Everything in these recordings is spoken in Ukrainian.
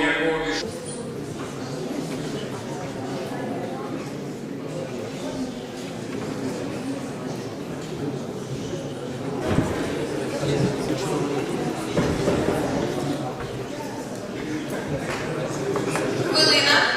Якович. Хвилина.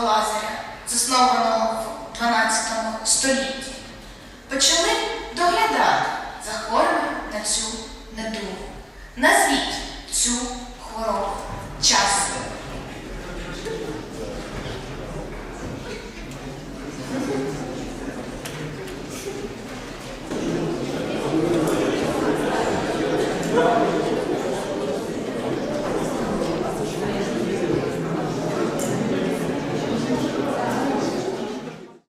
Лазаря, заснованого в 12 столітті, почали доглядати за хворими на цю недугу. Назвіть цю хворобу часом.